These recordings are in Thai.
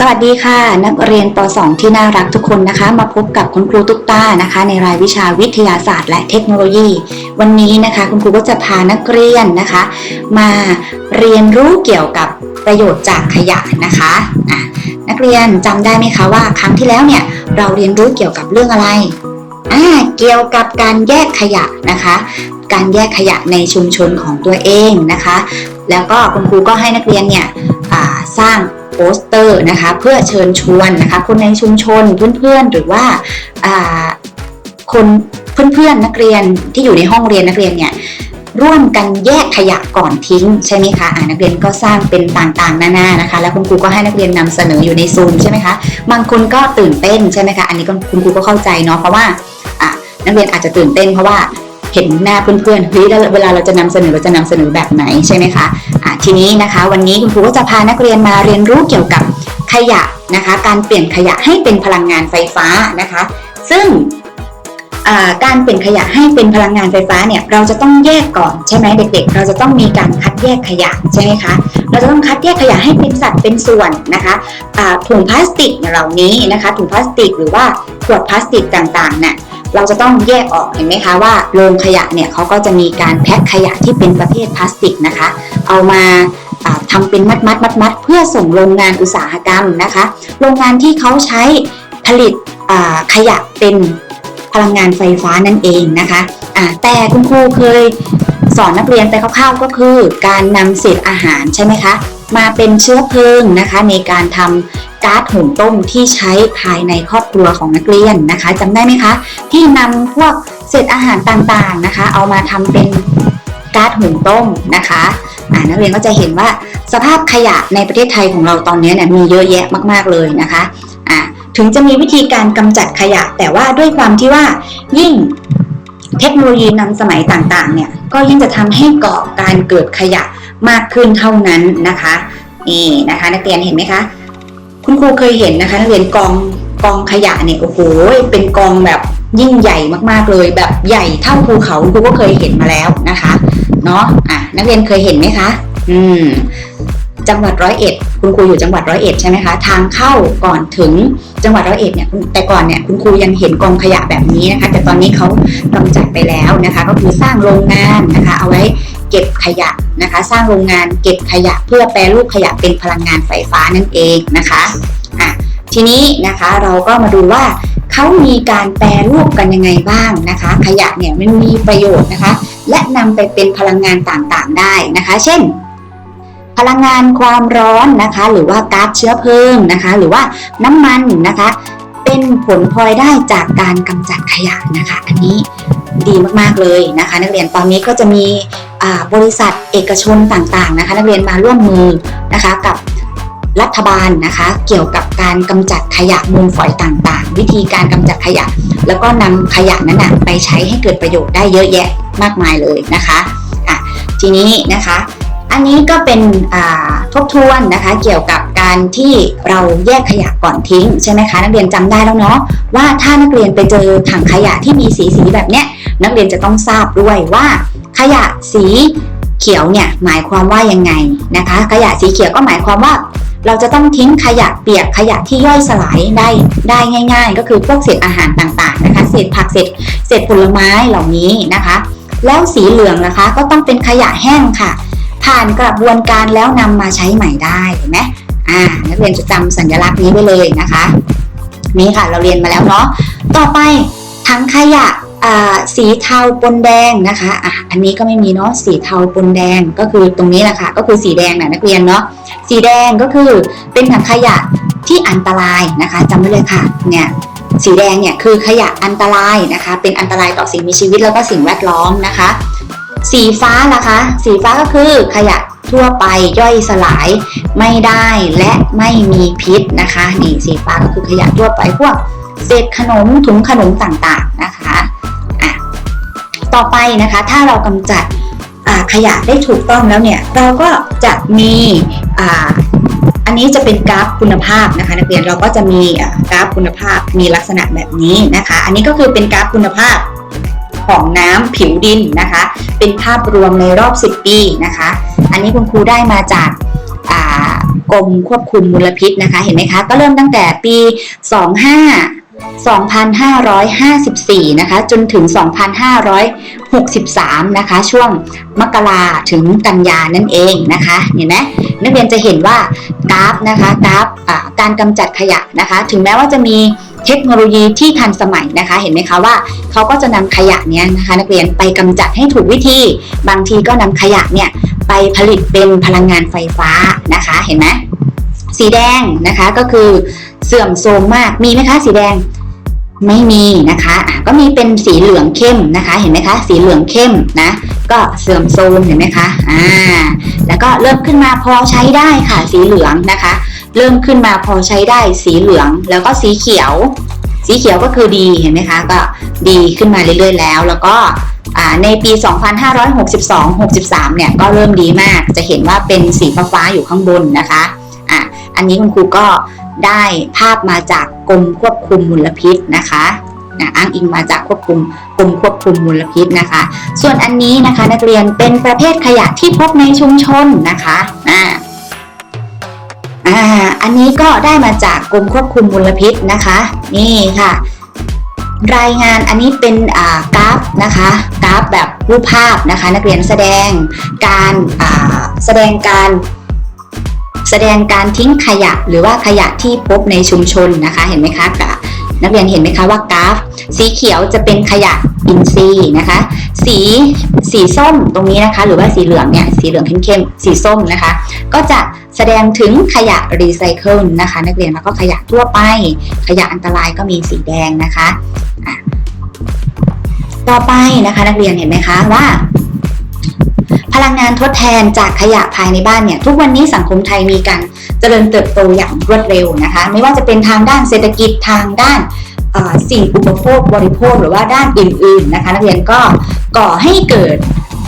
สวัสดีค่ะ นักเรียนป .2 ที่น่ารักทุกคนนะคะ มาพบกับคุณครูตุ๊กตานะคะ ในรายวิชาวิทยาศาสตร์ และเทคโนโลยี วันนี้นะคะ คุณครูก็จะพานักเรียนนะคะ มาเรียนรู้เกี่ยวกับประโยชน์จากขยะนะคะะนักเรียนจำได้ไหมคะว่า ครั้งที่แล้วเนี่ยเราเรียนรู้เกี่ยวกับเรื่องอะไรอ่าเกี่ยวกับการแยกขยะนะคะ การแยกขยะในชุมชนของตัวเองนะคะ แล้วก็คุณครูก็ให้นักเรียนเนี่ยสร้าง โปสเตอร์นะคะเพื่อเชิญชวนนะคะคนในชุมชนเพื่อนๆหรือว่าคนเพื่อนๆนักเรียนที่อยู่ในห้องเรียนนักเรียนเนี่ยร่วมกันแยกขยะก่อนทิ้งใช่ไหมคะอ่านักเรียนก็สร้างเป็นต่างๆนานานะคะ แล้วคุณครูก็ให้นักเรียนนำเสนออยู่ในซูมใช่ไหมคะบางคนก็ตื่นเต้นใช่ไหมคะอันนี้ก็คุณครูก็เข้าใจเนาะเพราะว่านักเรียนอาจจะตื่นเต้นเพราะว่า เห็นหน้าเพื่อนๆเฮ้ยเวลาเราจะนำเสนอเราจะนำเสนอแบบไหนใช่ไหมคะะทีนี้นะคะวันนี้คุณครูก็จะพานักเรียนมาเรียนรู้เกี่ยวกับขยะนะคะ การเปลี่ยนขยะให้เป็นพลังงานไฟฟ้านะคะ ซึ่งการเปลี่ยนขยะให้เป็นพลังงานไฟฟ้าเนี่ยเราจะต้องแยกก่อนใช่ไหมเด็ก ๆ เราจะต้องมีการคัดแยกขยะใช่ไหมคะเราจะต้องคัดแยกขยะให้เป็นสัดเป็นส่วนนะคะถุงพลาสติกเหล่านี้นะคะถุงพลาสติกหรือว่าขวดพลาสติกต่างๆเนี่ย เราจะต้องแยกออกเห็นไหมคะว่าโรงขยะเนี่ยเขาก็จะมีการแพ็คขยะที่เป็นประเภทพลาสติกนะคะ เอามาทำทำเป็นมัดมัดมัดมัดเพื่อส่งโรงงานอุตสาหกรรมนะคะ โรงงานที่เขาใช้ผลิตขยะเป็นพลังงานไฟฟ้านั่นเองนะคะแต่คุณครูเคย สอนนักเรียนไปคร่าวๆก็คือ การนำเศษอาหารใช่ไหมคะ มาเป็นเชื้อเพลิงนะคะ ในการทำก๊าซหุงต้มที่ใช้ภายในครอบครัวของนักเรียนนะคะจำได้ไหมคะ ที่นำพวกเศษอาหารต่างๆนะคะ เอามาทำเป็นก๊าซหุงต้มนะคะนักเรียนก็จะเห็นว่าสภาพขยะในประเทศไทยของเราตอนนี้เนี่ยมีเยอะแยะมากๆเลยนะคะอ่าถึงจะมีวิธีการกำจัดขยะ แต่ว่าด้วยความที่ว่ายิ่งเทคโนโลยีนำสมัยต่างๆเนี่ย ก็ยิ่งจะทำให้เกาะการเกิดขยะมากขึ้นเท่านั้นนะคะนี่นะคะ นักเรียนเห็นไหมคะ คุณครูเคยเห็นนะคะ นักเรียนกองกองขยะเนี่ยโอ้โหเป็นกองแบบยิ่งใหญ่มากๆเลยแบบใหญ่เท่าภูเขาคุณครูก็เคยเห็นมาแล้วนะคะเนาะอะนักเรียนเคยเห็นไหมคะ อืม จังหวัดร้อยเอ็ดคุณครูอยู่จังหวัดร้อยเอ็ดใช่ไหมคะทางเข้าก่อนถึงจังหวัดร้อยเอ็ดเนี่ยแต่ก่อนเนี่ยคุณครูยังเห็นกองขยะแบบนี้นะคะแต่ตอนนี้เขากำจัดไปแล้วนะคะก็คือสร้างโรงงานนะคะเอาไว้เก็บขยะนะคะ สร้างโรงงานเก็บขยะเพื่อแปรรูปขยะเป็นพลังงานไฟฟ้านั่นเองนะคะอะทีนี้นะคะเราก็มาดูว่าเขามีการแปรรูปกันยังไงบ้างนะคะ ขยะเนี่ยมันมีประโยชน์นะคะ และนำไปเป็นพลังงานต่างๆได้นะคะ เช่น พลังงานความร้อนนะคะ หรือว่าก๊าซเชื้อเพลิงนะคะ หรือว่าน้ำมันนะคะ เป็นผลพลอยได้จากการกำจัดขยะนะคะ อันนี้ดีมากๆเลยนะคะ นักเรียนตอนนี้ก็จะมีบริษัทเอกชนต่างๆนะคะ นักเรียนมาร่วมมือนะคะกับรัฐบาลนะคะ เกี่ยวกับการกำจัดขยะมูลฝอยต่างๆ วิธีการกำจัดขยะ แล้วก็นำขยะนั้นนะไปใช้ให้เกิดประโยชน์ได้เยอะแยะมากมายเลยนะคะอะทีนี้นะคะ อันนี้ก็เป็นทบทวนนะคะเกี่ยวกับการที่เราแยกขยะก่อนทิ้งใช่ไหมคะนักเรียนจำได้แล้วเนาะว่าถ้านักเรียนไปเจอถังขยะที่มีสีสีแบบเนี้ยนักเรียนจะต้องทราบด้วยว่า ขยะสีเขียวเนี่ยหมายความว่ายังไงนะคะ ขยะสีเขียวก็หมายความว่า เราจะต้องทิ้งขยะเปียกขยะที่ย่อยสลายได้ได้ง่าย ๆ ก็คือพวกเศษอาหารต่างๆนะคะเศษผักเศษเศษผลไม้เหล่านี้นะคะ แล้วสีเหลืองนะคะ ก็ต้องเป็นขยะแห้งค่ะ ผ่านกระบวนการแล้วนำมาใช้ใหม่ได้เห็นไหมอ่านักเรียนจะจำสัญลักษณ์นี้ไว้เลยนะคะ นี่ค่ะเราเรียนมาแล้วเนาะต่อไปถังขยะอ่าสีเทาปนแดงนะคะอะอันนี้ก็ไม่มีเนาะสีเทาปนแดงก็คือตรงนี้แหละค่ะ ก็คือสีแดงนะนักเรียนเนาะสีแดงก็คือเป็นถังขยะที่อันตรายนะคะจำไว้เลยค่ะเนี่ยสีแดงเนี่ยคือขยะอันตรายนะคะ เป็นอันตรายต่อสิ่งมีชีวิตแล้วก็สิ่งแวดล้อมนะคะ สีฟ้าล่ะคะ สีฟ้าก็คือขยะทั่วไปย่อยสลายไม่ได้และไม่มีพิษนะคะนี่สีฟ้าก็คือขยะทั่วไปพวกเศษขนมถุงขนมต่างๆนะคะอะต่อไปนะคะถ้าเรากำจัดขยะได้ถูกต้องแล้วเนี่ยเราก็จะมีอ่าอันนี้จะเป็นกราฟคุณภาพนะคะนักเรียนเราก็จะมีอ่ากราฟคุณภาพมีลักษณะแบบนี้นะคะ อันนี้ก็คือเป็นกราฟคุณภาพของน้ำผิวดินนะคะ เป็นภาพรวมในรอบ 10 ปีนะคะ อันนี้คุณครูได้มาจากกรมควบคุมมลพิษนะคะ เห็นไหมคะ ก็เริ่มตั้งแต่ปี 25 2554 นะคะ จนถึง 2563 นะคะ ช่วงมกราถึงกันยานั่นเองนะคะ เห็นไหมนักเรียนจะเห็นว่ากราฟนะคะ กราฟการกำจัดขยะนะคะ ถึงแม้ว่าจะมี เทคโนโลยีที่ทันสมัยนะคะ เห็นไหมคะว่าเขาก็จะนำขยะเนี้ยนะคะ นักเรียนไปกำจัดให้ถูกวิธี บางทีก็นำขยะเนี่ยไปผลิตเป็นพลังงานไฟฟ้านะคะ เห็นไหมสีแดงนะคะก็คือเสื่อมโทรมมากมีไหมคะ สีแดงไม่มีนะคะะก็มีเป็นสีเหลืองเข้มนะคะ เห็นไหมคะ สีเหลืองเข้มนะ ก็เสื่อมโทรมเห็นไหมคะอ่าแล้วก็เริ่มขึ้นมาพอใช้ได้ค่ะ สีเหลืองนะคะ เริ่มขึ้นมาพอใช้ได้สีเหลืองแล้วก็สีเขียว สีเขียวก็คือดีเห็นไหมคะก็ดีขึ้นมาเรื่อยๆแล้ว แล้วก็ในปี 2562-63 เนี่ยก็เริ่มดีมากจะเห็นว่าเป็นสีฟ้าๆอยู่ข้างบนนะคะอะอันนี้คุณครูก็ได้ภาพมาจากกรมควบคุมมลพิษนะคะนะอ้างอิงมาจากควบคุมกรมควบคุมมลพิษนะคะ ส่วนอันนี้นะคะนักเรียนเป็นประเภทขยะที่พบในชุมชนนะคะอ่า อ่าอันนี้ก็ได้มาจากกรมควบคุมมลพิษนะคะ นี่ค่ะ รายงานอันนี้เป็นกราฟนะคะกราฟแบบรูปภาพนะคะ นักเรียนแสดงการแสดงการแสดงการทิ้งขยะหรือว่าขยะที่พบในชุมชนนะคะ เห็นไหมคะกับ นักเรียนเห็นไหมคะว่ากราฟ สีเขียวจะเป็นขยะอินทรีย์นะคะ สีสีส้มตรงนี้นะคะ หรือว่าสีเหลืองเนี่ยสีเหลืองเข้มๆสีส้มนะคะ ก็จะแสดงถึงขยะรีไซเคิลนะคะ นักเรียนแล้วก็ขยะทั่วไป ขยะอันตรายก็มีสีแดงนะคะต่อไปนะคะ นักเรียนเห็นไหมคะว่า ลังงานทดแทนจากขยะภายในบ้านเนี่ยทุกวันนี้สังคมไทยมีการเจริญเติบโตอย่างรวดเร็วนะคะ ไม่ว่าจะเป็นทางด้านเศรษฐกิจทางด้านสิ่งอุปโภคบริโภคหรือว่าด้านอื่นๆนะคะนักเรียนก็ก่อให้เกิด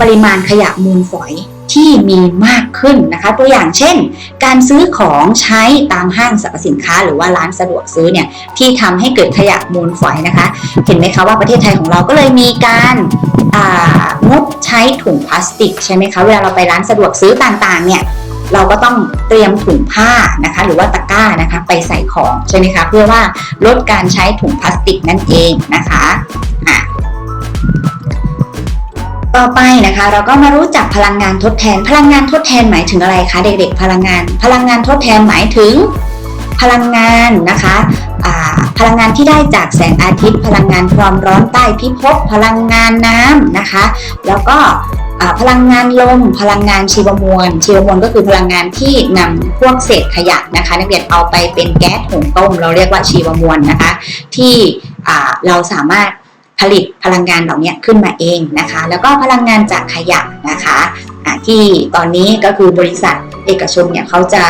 ปริมาณขยะมูลฝอยที่มีมากขึ้นนะคะ ตัวอย่างเช่น การซื้อของใช้ตามห้างสรรพสินค้า หรือว่าร้านสะดวกซื้อเนี่ยที่ทำให้เกิดขยะมูลฝอยนะคะ เห็นไหมคะว่าประเทศไทยของเราก็เลยมีการ งดใช้ถุงพลาสติกใช่ไหมคะเวลาเราไปร้านสะดวกซื้อต่างๆเนี่ยเราก็ต้องเตรียมถุงผ้านะคะ หรือว่าตะกร้านะคะไปใส่ของใช่ไหมคะเพื่อว่าลดการใช้ถุงพลาสติกนั่นเองนะคะอะต่อไปนะคะ เราก็มารู้จักพลังงานทดแทน พลังงานทดแทนหมายถึงอะไรคะเด็กๆ พลังงาน พลังงานทดแทนหมายถึงพลังงานนะคะอ่า พลังงานที่ได้จากแสงอาทิตย์ พลังงานความร้อนใต้พิภพพลังงานน้ำนะคะ แล้วก็พลังงานลม พลังงานชีวมวล ชีวมวลก็คือพลังงานที่นำพวกเศษขยะนะคะ นักเรียนเอาไปเป็นแก๊สหุงต้ม เราเรียกว่าชีวมวลนะคะ ที่เราสามารถผลิตพลังงานเหล่านี้ขึ้นมาเองนะคะ แล้วก็พลังงานจากขยะนะคะที่ตอนนี้ก็คือบริษัทเอกชนเนี่ยเขาจะ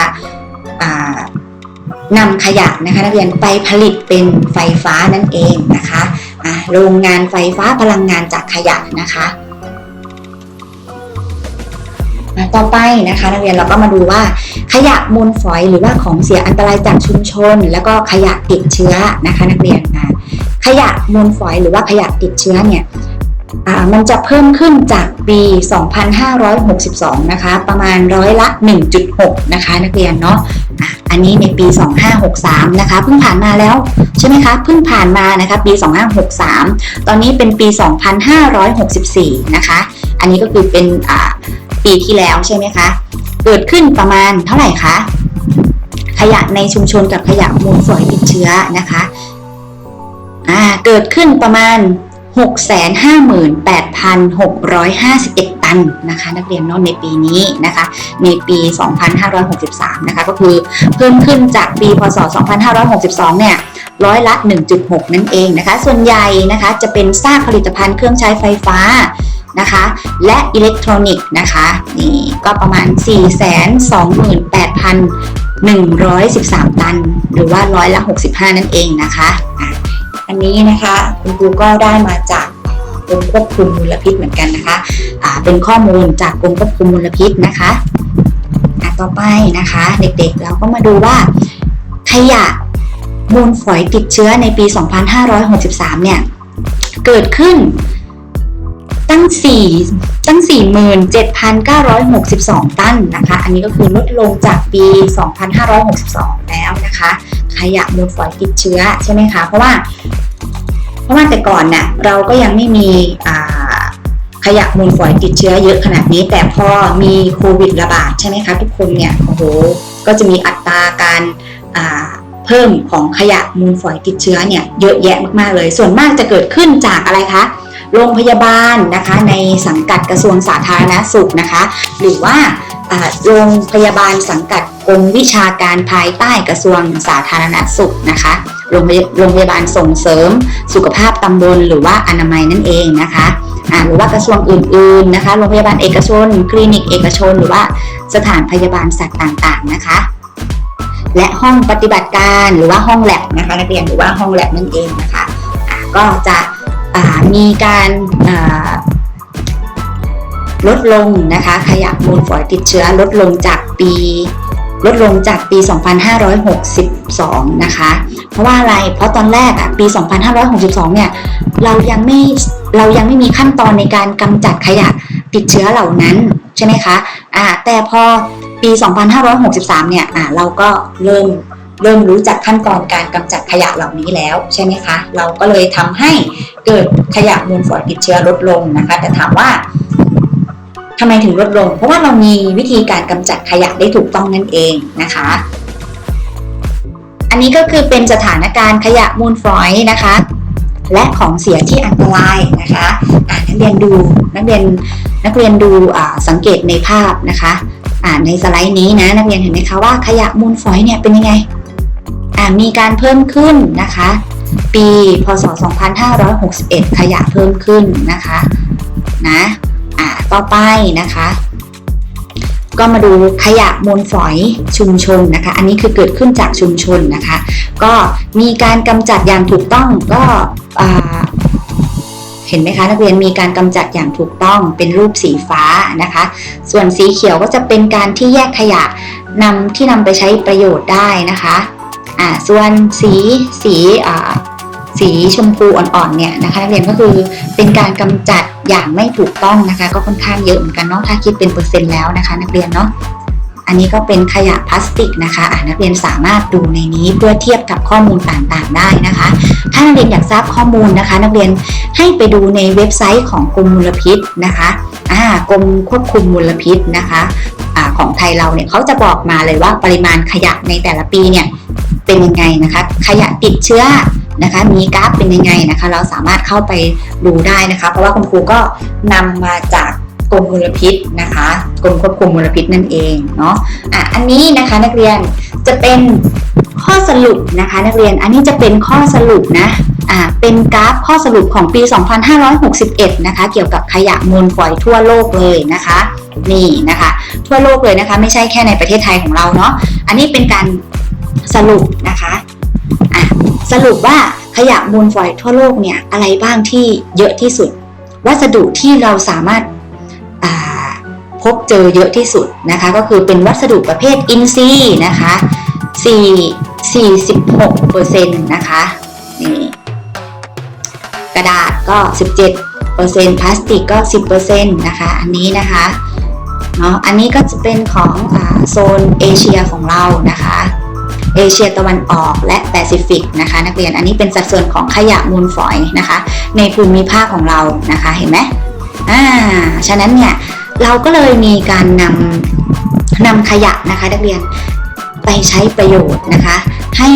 นำขยะนะคะนักเรียนไปผลิตเป็นไฟฟ้านั่นเองนะคะโรงงานไฟฟ้าพลังงานจากขยะนะคะอ่าต่อไปนะคะนักเรียนเราก็มาดูว่าขยะมูลฝอยหรือว่าของเสียอันตรายจากชุมชน แล้วก็ขยะติดเชื้อนะคะ นักเรียนขยะมูลฝอยหรือว่าขยะติดเชื้อเนี่ย มันจะเพิ่มขึ้นจากปี 2562 นะคะ ประมาณร้อยละ 1.6 นะคะ นักเรียนเนาะอันนี้ในปี 2563 นะคะ เพิ่งผ่านมาแล้ว ใช่ไหมคะ เพิ่งผ่านมานะคะ ปี 2563 ตอนนี้เป็นปี 2564 นะคะ อันนี้ก็คือเป็นปีที่แล้วใช่ไหมคะ เกิดขึ้นประมาณเท่าไหร่คะ ขยะในชุมชนกับขยะมูลฝอยติดเชื้อนะคะเกิดขึ้นประมาณ 658,651 ตันนะคะนักเรียนเนอะในปีนี้นะคะในปี 2563 นะคะก็คือเพิ่มขึ้นจากปีพศ 2562 เนี่ยร้อยละ 1.6 นั่นเองนะคะ ส่วนใหญ่นะคะจะเป็นซากผลิตภัณฑ์เครื่องใช้ไฟฟ้านะคะและอิเล็กทรอนิกส์นะคะนี่ก็ประมาณ 428,113 ตัน หรือว่าร้อยละ 65 นั่นเองนะคะ อันนี้นะคะ คุณครูก็ได้มาจากกรมควบคุมมลพิษเหมือนกันนะคะอ่าเป็นข้อมูลจากกรมควบคุมมลพิษนะคะอะต่อไปนะคะ เด็กๆเราก็มาดูว่าขยะมูลฝอยติดเชื้อในปี 2563 เนี่ย เกิดขึ้นตั้ง 4 ตั้ง 47,962 ตันนะคะ อันนี้ก็คือลดลงจากปี 2562 แล้วนะคะ ขยะมูลฝอยติดเชื้อใช่ไหมคะ เพราะว่า เพราะว่าแต่ก่อนเนี่ยเราก็ยังไม่มีขยะมูลฝอยติดเชื้อเยอะขนาดนี้ แต่พอมีโควิดระบาดใช่ไหมคะทุกคนเนี่ยโอ้โหก็จะมีอัตราการเพิ่มของขยะมูลฝอยติดเชื้อเนี่ยเยอะแยะมากๆเลย ส่วนมากจะเกิดขึ้นจากอะไรคะโรงพยาบาลนะคะในสังกัดกระทรวงสาธารณสุขนะคะ หรือว่าโรงพยาบาลสังกัดกรมวิชาการภายใต้กระทรวงสาธารณสุขนะคะ โรงพยโรงพยาบาลส่งเสริมสุขภาพตำบลหรือว่าอนามัยนั่นเองนะคะหรือว่ากระทรวงอื่นๆนะคะ โรงพยาบาลเอกชน คลินิกเอกชน หรือว่าสถานพยาบาลสัตว์ต่างๆนะคะ และห้องปฏิบัติการหรือว่าห้องแลบนะคะนักเรียนหรือว่าห้องแลบนั่นเองนะคะอ่าก็จะมีการลดลงนะคะ ขยะมูลฝอยติดเชื้อลดลงจากปี ลดลงจากปี 2562 นะคะ เพราะว่าอะไร เพราะตอนแรกอะปี 2562 เนี่ย เรายังไม่ เรายังไม่มีขั้นตอนในการกำจัดขยะติดเชื้อเหล่านั้นใช่ไหมคะ อ่า แต่พอปี 2563 เนี่ย อ่า เราก็เริ่ม เริ่มรู้จักขั้นตอนการกำจัดขยะเหล่านี้แล้วใช่ไหมคะ เราก็เลยทำให้เกิดขยะมูลฝอยติดเชื้อลดลงนะคะ แต่ถามว่าทำไมถึงลดลง เพราะว่าเรามีวิธีการกำจัดขยะได้ถูกต้องนั่นเองนะคะ นนี้ก็คือเป็นสถานการณ์ขยะมูลฝอยนะคะ และของเสียที่อันตรายนะคะอ่านักเรียนดูนักเรียนนักเรียนดูสังเกตในภาพนะคะอ่าในสไลด์นี้นะนักเรียนเห็นไหมคะว่าขยะมูลฝอยเนี่ยเป็นยังไงอ่ามีการเพิ่มขึ้นนะคะ ปีพศ 2561 ขยะเพิ่มขึ้นนะคะนะอ่าต่อไปนะคะ ก็มาดูขยะมูลฝอยชุมชนนะคะ อันนี้คือเกิดขึ้นจากชุมชนนะคะ ก็มีการกำจัดอย่างถูกต้องก็เห็นไหมคะ นักเรียนมีการกำจัดอย่างถูกต้องเป็นรูปสีฟ้านะคะ ส่วนสีเขียวก็จะเป็นการที่แยกขยะนำที่นำไปใช้ประโยชน์ได้นะคะอ่าส่วนสีสีอ่าสีชมพูอ่อนๆเนี่ยนะคะนักเรียนก็คือเป็นการกำจัด อย่างไม่ถูกต้องนะคะ ก็ค่อนข้างเยอะเหมือนกันเนาะถ้าคิดเป็นเปอร์เซ็นต์แล้วนะคะ นักเรียนเนาะอันนี้ก็เป็นขยะพลาสติกนะคะะนักเรียนสามารถดูในนี้เพื่อเทียบกับข้อมูลต่างๆได้นะคะ ถ้านักเรียนอยากทราบข้อมูลนะคะ นักเรียนให้ไปดูในเว็บไซต์ของกรมมลพิษนะคะอ่ากรมควบคุมมลพิษนะคะอ่าของไทยเราเนี่ยเขาจะบอกมาเลยว่าปริมาณขยะในแต่ละปีเนี่ยเป็นยังไงนะคะ ขยะติดเชื้อ นะคะ มีกราฟเป็นยังไงนะคะ เราสามารถเข้าไปดูได้นะคะ เพราะว่าคุณครูก็นำมาจากกรมมลพิษนะคะกรมควบคุมมลพิษนั่นเองเนาะอะอันนี้นะคะนักเรียนจะเป็นข้อสรุปนะคะ นักเรียนอันนี้จะเป็นข้อสรุปนะอ่าเป็นกราฟข้อสรุปของปี 2561 นะคะ เกี่ยวกับขยะมูลฝอยทั่วโลกเลยนะคะ นี่นะคะ ทั่วโลกเลยนะคะ ไม่ใช่แค่ในประเทศไทยของเราเนาะอันนี้เป็นการสรุปนะคะ สรุปว่าขยะมูลฝอยทั่วโลกเนี่ยอะไรบ้างที่เยอะที่สุด วัสดุที่เราสามารถาพบเจอเยอะที่สุดนะคะก็คือเป็นวัสดุประเภทอินทรีย์นะคะ4 46เปอร์เซ็นต์นะคะนี่กระดาษก็ 17เปอร์เซ็นต์พลาสติกก็ 10เปอร์เซ็นต์นะคะอันนี้นะคะเนาะอันนี้ก็จะเป็นของอโซนเอเชียของเรานะคะ เอเชียตะวันออกและแปซิฟิกนะคะนักเรียนอันนี้เป็นสัดส่วนของขยะมูลฝอยนะคะ ในภูมิภาคของเรานะคะเห็นไหมอ่าฉะนั้นเนี่ยเราก็เลยมีการนำนำขยะนะคะนักเรียนไปใช้ประโยชน์นะคะให้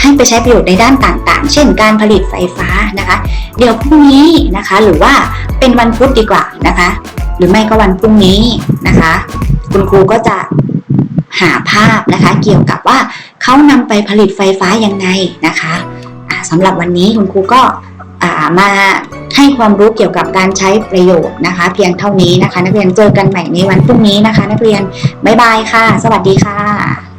ให้ไปใช้ประโยชน์ในด้านต่างๆ เช่นการผลิตไฟฟ้านะคะ เดี๋ยวพรุ่งนี้นะคะหรือว่าเป็นวันพุธดีกว่านะคะ หรือไม่ก็วันพรุ่งนี้นะคะ คุณครูก็จะหาภาพนะคะ เกี่ยวกับว่า เขานำไปผลิตไฟฟ้ายังไงนะคะอ่าสำหรับวันนี้คุณครูก็อ่ามาให้ความรู้เกี่ยวกับการใช้ประโยชน์นะคะ เพียงเท่านี้นะคะ นักเรียนเจอกันใหม่ในวันพรุ่งนี้นะคะ นักเรียนบ๊ายบายค่ะ สวัสดีค่ะ